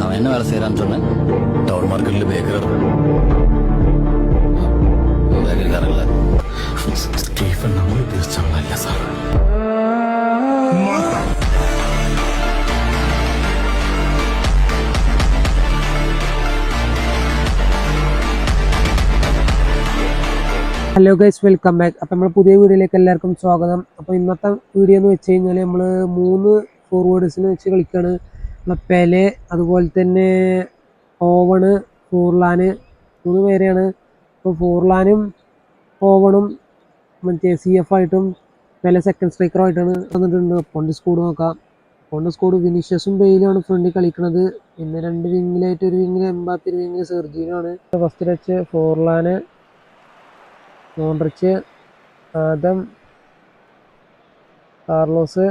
அவன் என்ன வேலை செய்யறான்னு சொன்னேன் டவுன் மார்க்கெட்ல பேக்கர் பேக்கரிக்காரங்கள സ്റ്റീഫൻ നമ്മൾ ഉദ്ദേശിച്ചാളല്ല sir hello guys welcome back അപ്പം നമ്മൾ പുതിയ വീഡിയോയിലേക്ക് എല്ലാവർക്കും സ്വാഗതം അപ്പോൾ ഇന്നത്തെ വീഡിയോ എന്ന് വെച്ച് കഴിഞ്ഞാൽ നമ്മൾ മൂന്ന് ഫോർവേഡ്സിനെ വെച്ച് കളിക്കുകയാണ് നമ്മളെ പെലെ അതുപോലെ തന്നെ ഓവണ് ഫോർലാന് മൂന്ന് പേരെയാണ് ഇപ്പോൾ ഫോർലാനും ഓവണും മറ്റേ സി എഫ് ആയിട്ടും പെലെ സെക്കൻഡ് സ്ട്രൈക്കറുമായിട്ടാണ് വന്നിട്ടുണ്ട്. പൊണ്ട് സ്കൂഡ് നോക്കാം. പൊണ്ട് സ്കൂഡ് വിനീഷ്യസും ബെയിലുമാണ് ഫ്രണ്ടിൽ കളിക്കുന്നത് പിന്നെ രണ്ട് വിങ്ങിലായിട്ട് ഒരു വിങ്ങിൽ എമ്പാത്തി ഒരു വിങ്ങിൽ സെർജീനുമാണ് ഫസ്റ്റ് ടച്ച് ഫോർലാന് മോൺട്രിച്ച് ആദം കാർലോസ്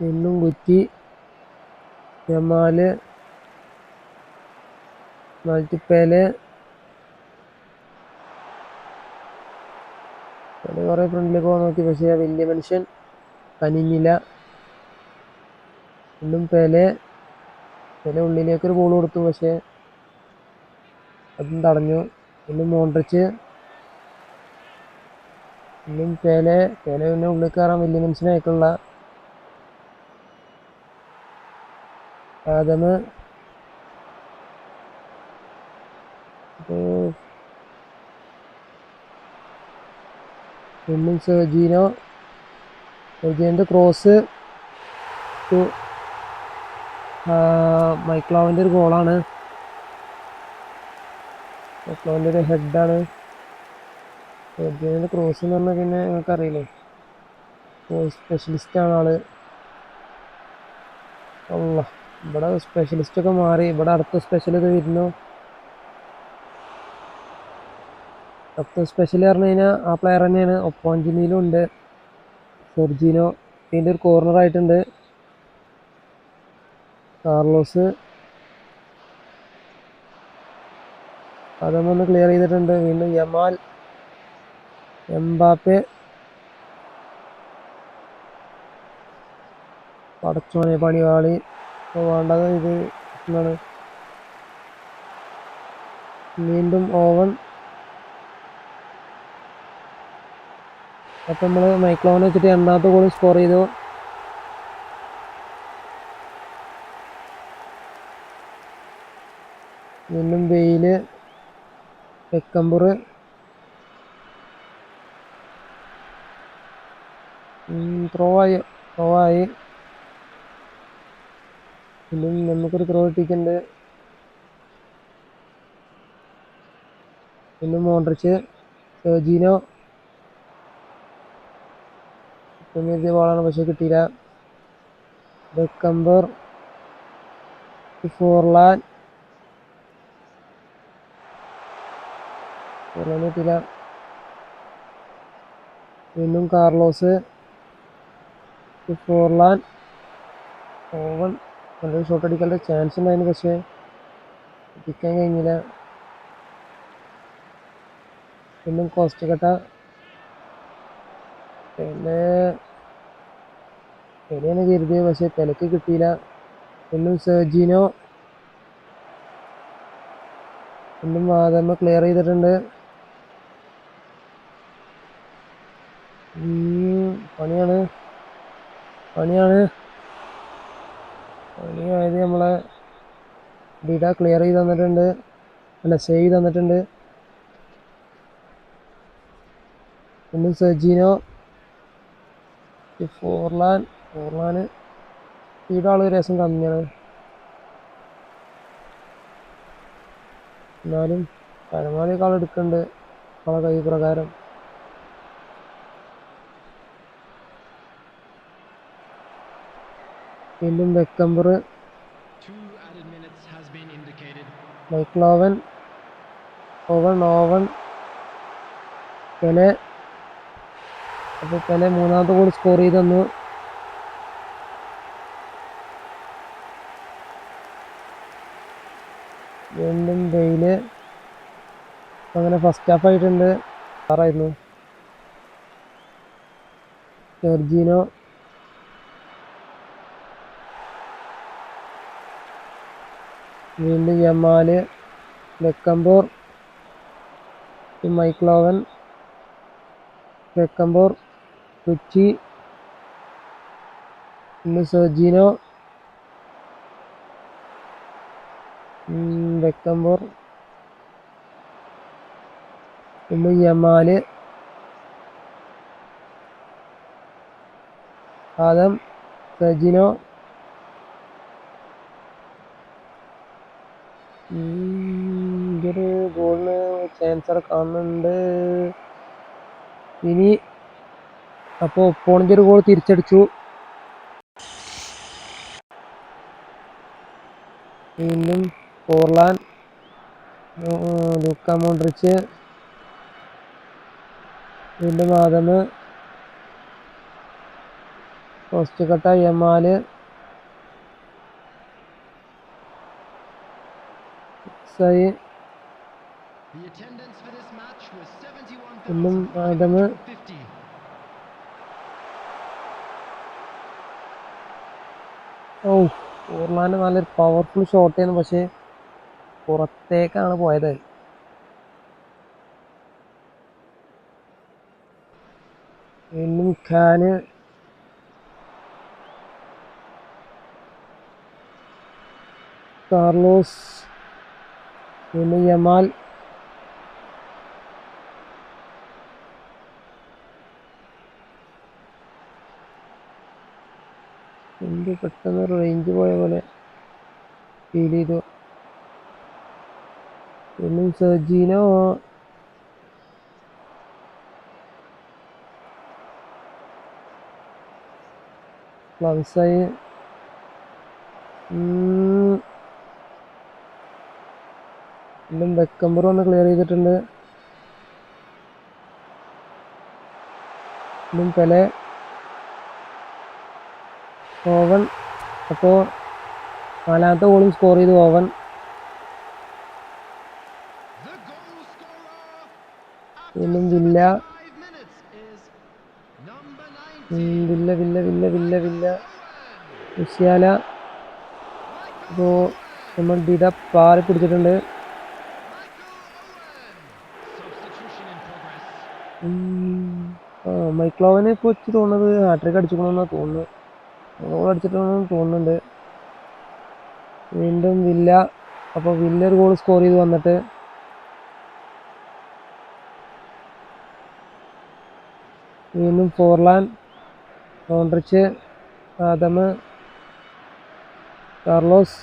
പിന്നും കുറ്റി ജമാൽ മൾട്ടിപ്പേൽ കുറേ ഫ്രണ്ടിലേക്ക് പോകാൻ നോക്കി. പക്ഷേ വലിയ മനുഷ്യൻ കനിഞ്ഞില്ല വീണ്ടും പേലെ പേലെ ഉള്ളിലേക്കൊരു ബോൾ കൊടുത്തു. പക്ഷേ അതും തടഞ്ഞു. വീണ്ടും മോൺട്രിച്ച് വീണ്ടും പേലെ പേലെ പിന്നെ ഉള്ളിൽ കയറാൻ വലിയ മനുഷ്യനായിട്ടുള്ള അപ്പോൾ പിന്നും സെർജീനോ സെർജീനോന്റെ ക്രോസ് ടു മൈക്ലോവിന്റെ ഒരു ഗോളാണ് മൈക്ലോവിന്റെ ഒരു ഹെഡാണ് സെർജീനോന്റെ ക്രോസ് എന്ന് പറഞ്ഞാൽ പിന്നെ നിങ്ങൾക്ക് അറിയില്ലേ സ്പെഷ്യലിസ്റ്റ് ആണ് ആൾ. അല്ല ഇവിടെ സ്പെഷ്യലിസ്റ്റ് ഒക്കെ മാറി ഇവിടെ അടുത്ത സ്പെഷ്യൽ ഇത് വരുന്നു. അടുത്ത സ്പെഷ്യൽ പറഞ്ഞു കഴിഞ്ഞാൽ ആ പ്ലെയർ തന്നെയാണ്. ഒപ്പോഞ്ചിനിയിലും ഉണ്ട്. സെർജീനോ ഇതിന്റെ ഒരു കോർണർ ആയിട്ടുണ്ട്. കാർലോസ്. അതൊന്ന് ക്ലിയർ ചെയ്തിട്ടുണ്ട്. വീണ്ടും യമാൽ. എംബാപ്പെ. പടച്ചോനെ പണിവാളി. ഇപ്പോൾ വേണ്ടത് ഇത് എന്താണ്? വീണ്ടും ഓവൻ അപ്പം നമ്മൾ മൈക്ലോനെ വെച്ചിട്ട് രണ്ടാമത്തെ ഗോൾ സ്കോർ ചെയ്തു. വീണ്ടും വെയിൽ തെക്കമ്പൂർ ത്രോ ആയി ത്രോ ആയി. പിന്നെ നമുക്കൊരു കിട്ടിയിട്ടുണ്ട് പിന്നെ മോൺട്രിച്ച് സെർജീനോ. എഴുതിയ ബോളാണ് പക്ഷെ കിട്ടിയില്ല. Beckenbauer Forlan. ഫോർലാൻ കിട്ടിയില്ല. വീണ്ടും കാർലോസ്. ഫോർലാൻ. ഓവൻ. നല്ലൊരു ഷോട്ട് അടിക്കാനുള്ള ചാൻസ് ഉണ്ടായിരുന്നു പക്ഷേ എത്തിക്കാൻ കഴിഞ്ഞില്ല. പിന്നെ കോസ്റ്റ് കട്ട. പിന്നെ പെലെയാണ് കരുതിയത്. പക്ഷെ പെലക്ക് കിട്ടിയില്ല. പിന്നെ സെർജീനോ പിന്നെ മാതമ്മ ക്ലിയർ ചെയ്തിട്ടുണ്ട്. പണിയാണ്. പണിയാണ്. പണിയാണ് അതായത് നമ്മളെ ഡേറ്റ ക്ലിയർ ചെയ്ത് തന്നിട്ടുണ്ട്. അല്ല സേവ് ചെയ്ത് തന്നിട്ടുണ്ട്. പിന്നെ സെർജീനോ ഈ ഫോർലാൻ ഫോർലാന് സ്പീഡ് ആൾ രസം കമ്മിയാണ്. എന്നാലും പരമാവധി ആൾ എടുക്കുന്നുണ്ട് ആളെ കൈ പ്രകാരം. വീണ്ടും വെക്കമ്പർ. മൈക്ലോവൻ ഓവൻ ഓവൻ പെലെ. അപ്പോൾ പെലെ മൂന്നാമത്തെ ഗോൾ സ്കോർ ചെയ്ത് തന്നു. വീണ്ടും ബെയിൽ. അങ്ങനെ ഫസ്റ്റ് ഹാഫ് ആയിട്ടുണ്ട്. ആറായിരുന്നു. ജോർജീനോ വീണ്ടും യമാൽ ബെക്കംബോർ മൈക്ലോവൻ ബെക്കംബോർ കൊച്ചി പിന്നെ സെർജിനോ പിന്നെ യമാൽ ആദം സെർജിനോ ഇതൊരു ഗോളിന് ചാൻസർ കാണുന്നുണ്ട്. ഇനി അപ്പോൾ ഒപ്പോണിന്റെ ഒരു ഗോൾ തിരിച്ചടിച്ചു. വീണ്ടും പോർലാൻ ലൂക്ക മോഡ്രിച്ച് വീണ്ടും ആദമ്. പോസ്റ്റ് കട്ട യമാൽ. സൈ ഒന്നും ആദമ് 71,550. ഓ ഓർലാൻഡ് നല്ലൊരു പവർഫുൾ ഷോട്ട് ആയിരുന്നു പക്ഷേ പുറത്തേക്കാണ് പോയത് എന്നും ഖാന് കാർലോസ് വീണ്ടും യമാൽ. എന്ത് പെട്ടെന്ന് റേഞ്ച് പോയ പോലെ ഫീൽ ചെയ്തു. വീണ്ടും സജീനോ ഫ്ലവ്സായി വീണ്ടും വെക്കമ്പർ ഒന്ന് ക്ലിയർ ചെയ്തിട്ടുണ്ട്. വീണ്ടും പെലെ. ഓവൻ. അപ്പോൾ നാലാമത്തെ ഗോളും സ്കോർ ചെയ്തു ഓവൻ. വീണ്ടും Villa. five minutes is number ഉം, 19. Villa Villa Villa Villa Villa. ഉഷ്യാല ഇപ്പോൾ നമ്മൾ ഡിഡ പാറി പിടിച്ചിട്ടുണ്ട്. മൈക്ലോവനെ ഇപ്പോൾ വെച്ച് തോന്നുന്നത് ഹാട്രിക് അടിച്ചിട്ടുണ്ടെന്ന് തോന്നുന്നു. ഗോൾ അടിച്ചിട്ടുണ്ടെന്ന് തോന്നുന്നുണ്ട്. വീണ്ടും വില്ല. അപ്പോൾ വില്ല ഒരു ഗോൾ സ്കോർ ചെയ്ത് വന്നിട്ട് വീണ്ടും ഫോർലാൻ കോൺട്രിച്ച് ആദമ് കാർലോസ്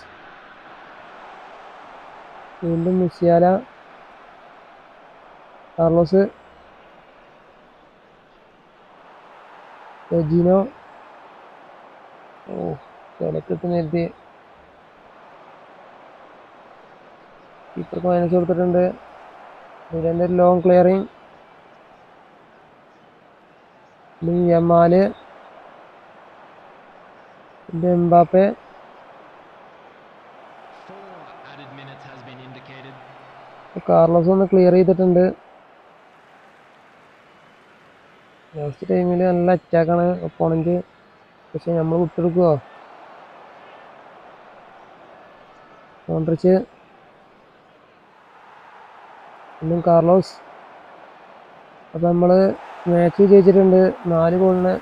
വീണ്ടും മുസിയാല കാർലോസ് റെജിനോ ഓ വിലക്കെട്ട് നേരത്തെ. കീപ്പർക്ക് മൈനസ് കൊടുത്തിട്ടുണ്ട്. ഇതിന്റെ ലോങ് ക്ലിയറിങ് യമാൽ പിന്നെ എംബാപ്പെ. കാർലോസ് ഒന്ന് ക്ലിയർ ചെയ്തിട്ടുണ്ട്. ലാസ്റ്റ് ടൈമിൽ നല്ല അറ്റാക്കാണ് ഒപ്പോണന്റ് പക്ഷെ നമ്മൾ വിട്ടെടുക്കുമോ കോൺട്രിച്ച് ഒന്നും കാർലോസ്. അപ്പം നമ്മൾ മാച്ച് ജയിച്ചിട്ടുണ്ട് നാല് ഗോളിന്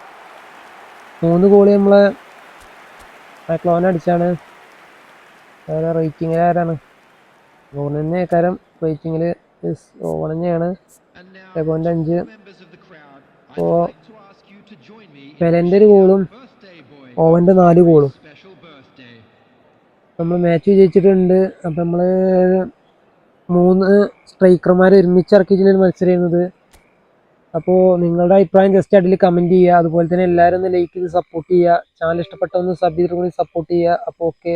മൂന്ന് ഗോളി നമ്മളെ ക്ലോൻ അടിച്ചാണ്. വേറെ റേറ്റിംഗിൽ ആരാണ്? ഓവൻ തന്നെ കാരം റേറ്റിങ്ങിൽ തന്നെയാണ്. And അഞ്ച്. അപ്പോൾ in പെലന്റെ ഒരു ഗോളും ഓവന്റെ ഓവന്റെ നാല് ഗോളും. നമ്മൾ മാച്ച് വിജയിച്ചിട്ടുണ്ട്. അപ്പം നമ്മൾ മൂന്ന് സ്ട്രൈക്കർമാർ ഒരുമിച്ച് ഇറക്കിയിട്ടുള്ള മത്സരം ചെയ്യുന്നത് അപ്പോൾ നിങ്ങളുടെ അഭിപ്രായം ജസ്റ്റ് അതിൽ കമന്റ് ചെയ്യുക. അതുപോലെ തന്നെ എല്ലാവരും ഒന്ന് ലൈക്ക് ചെയ്ത് സപ്പോർട്ട് ചെയ്യുക. ചാനൽ ഇഷ്ടപ്പെട്ട ഒന്ന് സബ് ചെയ്തിട്ട് കൂടി സപ്പോർട്ട് ചെയ്യുക. അപ്പോൾ ഓക്കെ